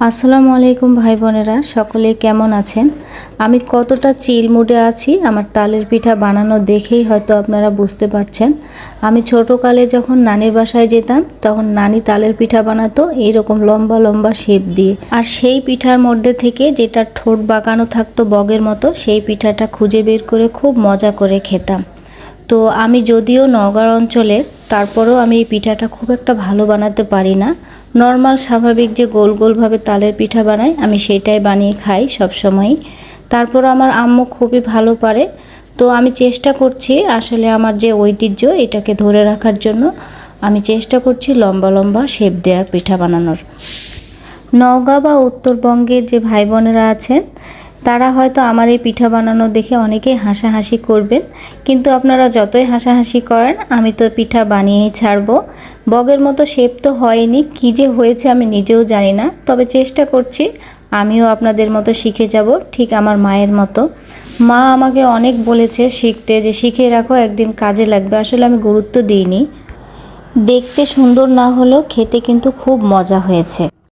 আসসালামু আলাইকুম ভাই বোনেরা, সকলে কেমন আছেন? আমি কতটা চিল মুডে আছি, আমার তালের পিঠা বানানো দেখেই হয়তো আপনারা বুঝতে পারছেন। আমি ছোটোকালে যখন নানির বাসায় যেতাম, তখন নানি তালের পিঠা বানাতো এইরকম লম্বা লম্বা শেপ দিয়ে। আর সেই পিঠার মধ্যে থেকে যেটা ঠোঁট বাঁকানো থাকতো বগের মতো, সেই পিঠাটা খুঁজে বের করে খুব মজা করে খেতাম। তো আমি যদিও নওগাঁ অঞ্চলের, তারপরেও আমি এই পিঠাটা খুব একটা ভালো বানাতে পারি না। নর্মাল, স্বাভাবিক যে গোল গোলভাবে তালের পিঠা বানাই, আমি সেটাই বানিয়ে খাই সবসময়ই। তারপর আমার আম্মু খুবই ভালো পারে। তো আমি চেষ্টা করছি আসলে আমার যে ঐতিহ্য এটাকে ধরে রাখার জন্য, আমি চেষ্টা করছি লম্বা লম্বা শেপ দেওয়ার পিঠা বানানোর। নওগাঁ বা উত্তরবঙ্গের যে ভাই বোনেরা আছেন তারা হয়তো আমার এই পিঠা বানানো দেখে অনেকেই হাসাহাসি করবেন, কিন্তু আপনারা যতই হাসাহাসি করেন, আমি তো পিঠা বানিয়েই ছাড়বো। বগের মতো শেপ তো হয়নি, কী যে হয়েছে আমি নিজেও জানি না, তবে চেষ্টা করছি, আমিও আপনাদের মতো শিখে যাব, ঠিক আমার মায়ের মতো। মা আমাকে অনেক বলেছে শিখতে যে শিখে রাখো, একদিন কাজে লাগবে, আসলে আমি গুরুত্ব দিইনি। দেখতে সুন্দর না হলেও খেতে কিন্তু খুব মজা হয়েছে।